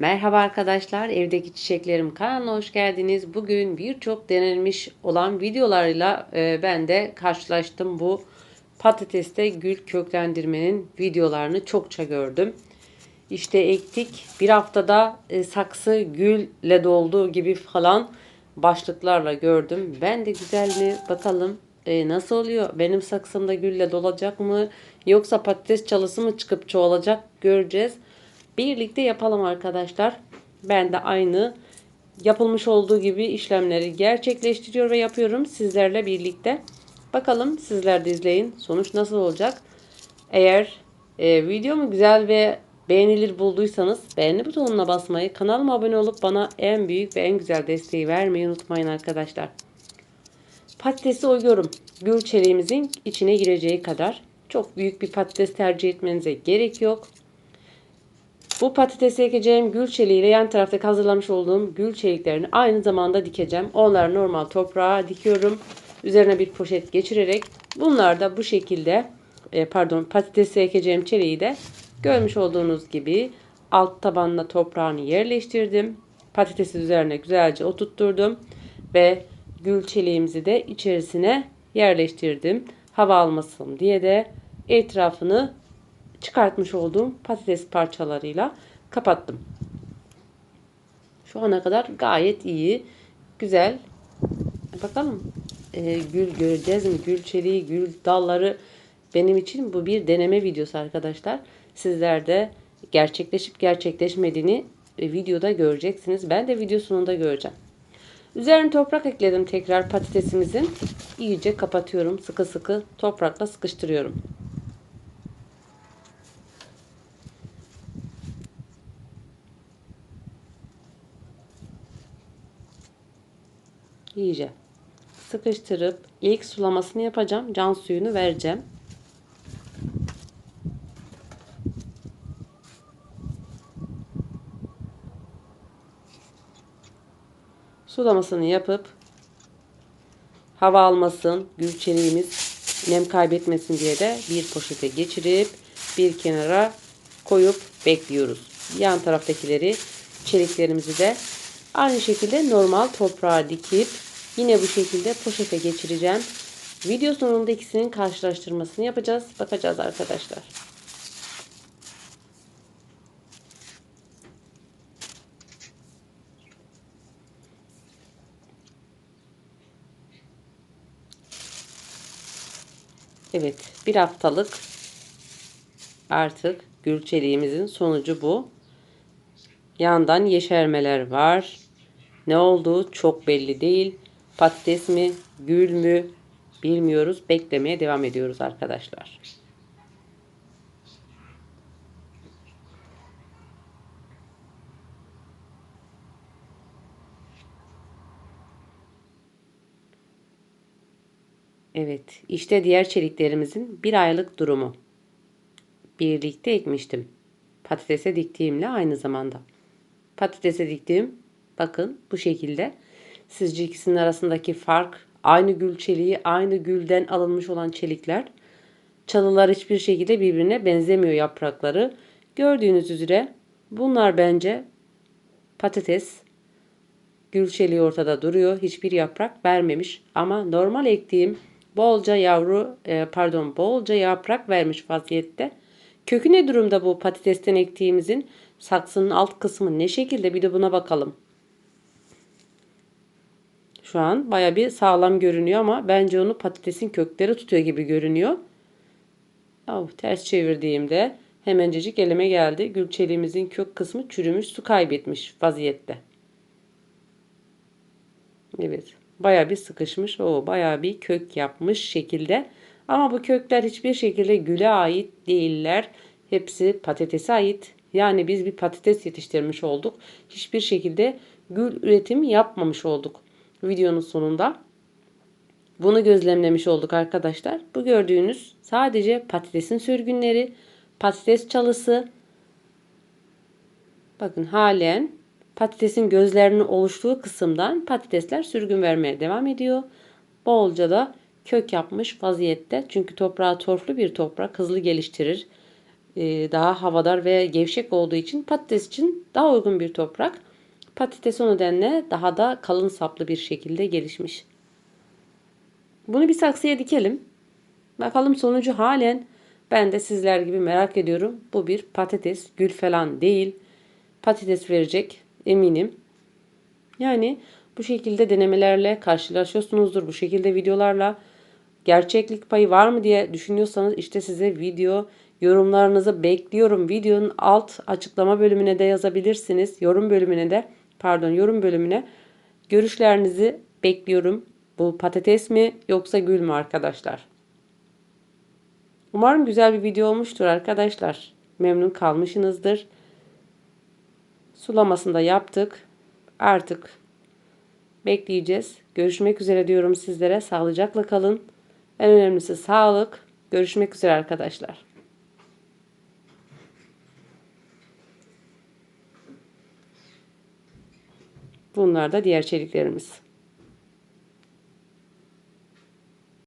Merhaba arkadaşlar, evdeki çiçeklerim kanalına hoş geldiniz. Bugün birçok denenmiş olan videolarıyla e, ben de karşılaştım. Bu patateste gül köklendirmenin videolarını çokça gördüm. İşte ektik bir haftada e, saksı gülle dolduğu gibi falan başlıklarla gördüm. Ben de güzel mi bakalım e, nasıl oluyor? Benim saksımda gülle dolacak mı? Yoksa patates çalısı mı çıkıp çoğalacak göreceğiz. Birlikte yapalım arkadaşlar. Ben de aynı yapılmış olduğu gibi işlemleri gerçekleştiriyor ve yapıyorum sizlerle birlikte. Bakalım sizler de izleyin. Sonuç nasıl olacak? Eğer e, videomu güzel ve beğenilir bulduysanız beğeni butonuna basmayı, kanalıma abone olup bana en büyük ve en güzel desteği vermeyi unutmayın arkadaşlar. Patatesi oyuyorum. Gül çeliğimizin içine gireceği kadar. Çok büyük bir patates tercih etmenize gerek yok. Bu patatesi ekeceğim gül çeliğiyle yan tarafta hazırlamış olduğum gül çeliklerini aynı zamanda dikeceğim. Onları normal toprağa dikiyorum. Üzerine bir poşet geçirerek bunlar da bu şekilde e, pardon patatesi ekeceğim çeliği de görmüş olduğunuz gibi alt tabanına toprağını yerleştirdim. Patatesi üzerine güzelce oturtturdum ve gül çeliğimizi de içerisine yerleştirdim. Hava almasın diye de etrafını çıkartmış olduğum patates parçalarıyla kapattım. Şu ana kadar gayet iyi. Güzel. Bakalım e, gül göreceğiz mi? Gül çeliği, gül dalları benim için bu bir deneme videosu arkadaşlar. Sizler de gerçekleşip gerçekleşmediğini e, videoda göreceksiniz. Ben de video sonunda göreceğim. Üzerine toprak ekledim tekrar patatesimizin. İyice kapatıyorum. Sıkı sıkı toprakla sıkıştırıyorum. İyice sıkıştırıp ilk sulamasını yapacağım. Can suyunu vereceğim. Sulamasını yapıp hava almasın, gül çeliğimiz nem kaybetmesin diye de bir poşete geçirip bir kenara koyup bekliyoruz. Yan taraftakileri çeliklerimizi de Aynı şekilde normal toprağa dikip yine bu şekilde poşete geçireceğim. Video sonunda ikisinin karşılaştırmasını yapacağız. Bakacağız arkadaşlar. Evet bir haftalık artık gülçeliğimizin sonucu bu. Yandan yeşermeler var. Ne olduğu çok belli değil. Patates mi, gül mü bilmiyoruz. Beklemeye devam ediyoruz arkadaşlar. Evet, işte diğer çeliklerimizin bir aylık durumu. Birlikte ekmiştim. Patatese diktiğimle aynı zamanda. Patatese diktiğim bakın bu şekilde. Sizce ikisinin arasındaki fark aynı gül çeliği, aynı gülden alınmış olan çelikler. Çalılar hiçbir şekilde birbirine benzemiyor yaprakları. Gördüğünüz üzere bunlar bence patates. Gül çeliği ortada duruyor. Hiçbir yaprak vermemiş. Ama normal ektiğim bolca yavru e, pardon bolca yaprak vermiş vaziyette. Kökü ne durumda bu patatesten ektiğimizin? Saksının alt kısmı ne şekilde bir de buna bakalım. Şu an baya bir sağlam görünüyor ama bence onu patatesin kökleri tutuyor gibi görünüyor. Oh, ters çevirdiğimde hemencecik elime geldi. Gülçeliğimizin kök kısmı çürümüş su kaybetmiş vaziyette. Evet baya bir sıkışmış. O baya bir kök yapmış şekilde. Ama bu kökler hiçbir şekilde güle ait değiller. Hepsi patatese ait. Yani biz bir patates yetiştirmiş olduk. Hiçbir şekilde gül üretimi yapmamış olduk. Videonun sonunda bunu gözlemlemiş olduk arkadaşlar. Bu gördüğünüz sadece patatesin sürgünleri, patates çalısı. Bakın halen patatesin gözlerinin oluştuğu kısımdan patatesler sürgün vermeye devam ediyor. Bolca da kök yapmış vaziyette. Çünkü toprağı torflu bir toprak hızlı geliştirir. e, daha havadar ve gevşek olduğu için patates için daha uygun bir toprak. Patates o nedenle daha da kalın saplı bir şekilde gelişmiş. Bunu bir saksıya dikelim. Bakalım sonucu halen ben de sizler gibi merak ediyorum. Bu bir patates, gül falan değil. Patates verecek eminim. Yani bu şekilde denemelerle karşılaşıyorsunuzdur. Bu şekilde videolarla gerçeklik payı var mı diye düşünüyorsanız işte size video yorumlarınızı bekliyorum. Videonun alt açıklama bölümüne de yazabilirsiniz. Yorum bölümüne de pardon yorum bölümüne görüşlerinizi bekliyorum. Bu patates mi yoksa gül mü arkadaşlar? Umarım güzel bir video olmuştur arkadaşlar. Memnun kalmışsınızdır. Sulamasını da yaptık. Artık bekleyeceğiz. Görüşmek üzere diyorum sizlere. Sağlıcakla kalın. En önemlisi sağlık. Görüşmek üzere arkadaşlar. Bunlar da diğer çeliklerimiz.